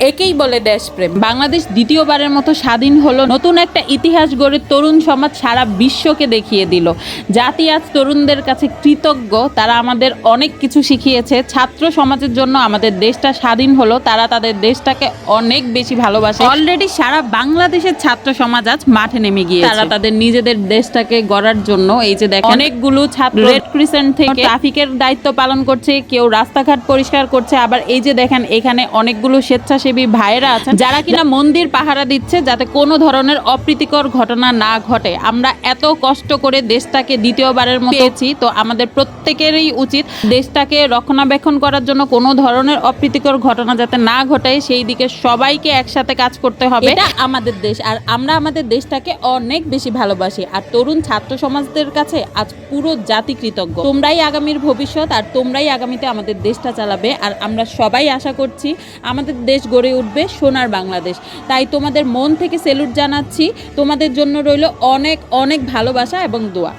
একেই বলে দেশপ্রেম। বাংলাদেশ দ্বিতীয়বারের মতো স্বাধীন হলো নতুন একটা ইতিহাস গড়ে তরুণ সমাজ সারা বিশ্বকে দেখিয়ে দিল। জাতি আজ তরুণদের কাছে কৃতজ্ঞ তারা আমাদের অনেক কিছু শিখিয়েছে। ছাত্র সমাজের জন্য আমাদের দেশটা স্বাধীন হলো তারা তাদের দেশটাকে অনেক বেশি ভালোবাসে। অলরেডি সারা বাংলাদেশের ছাত্র সমাজ আজ মাঠে নেমে গিয়ে তারা তাদের নিজেদের দেশটাকে গড়ার জন্য এই যে দেখেন অনেকগুলো ছাত্র রেড ক্রিসেন্ট থেকে ট্রাফিকের দায়িত্ব পালন করছে কেউ রাস্তাঘাট পরিষ্কার করছে আবার এই যে দেখেন এখানে অনেকগুলো স্বেচ্ছাসেবী ভাইয়েরা আছেন, যারা কিনা মন্দির পাহারা দিচ্ছে যাতে কোনো ধরনের অপ্রীতিকর ঘটনা না ঘটে। আমরা এত কষ্ট করে দেশটাকে দ্বিতীয়বারের মতো পেয়েছি, তো আমাদের প্রত্যেকেরই উচিত দেশটাকে রক্ষণাবেক্ষণ করার জন্য কোনো ধরনের অপ্রীতিকর ঘটনা যাতে না ঘটে, সেই দিকে সবাইকে একসাথে কাজ করতে হবে। এটা আমাদের দেশ, আর আমরা আমাদের দেশটাকে অনেক বেশি ভালোবাসি। আর তরুণ ছাত্র সমাজদের কাছে আজ পুরো জাতি কৃতজ্ঞ। তোমরাই আগামীর ভবিষ্যৎ, আর তোমরাই আগামীতে আমাদের দেশটা চালাবে। আর আমরা সবাই আশা করছি আমাদের দেশ গড়ে উঠবে সোনার বাংলাদেশ। তাই তোমাদের মন থেকে সেলুট জানাচ্ছি। তোমাদের জন্য রইল অনেক অনেক ভালোবাসা এবং দোয়া।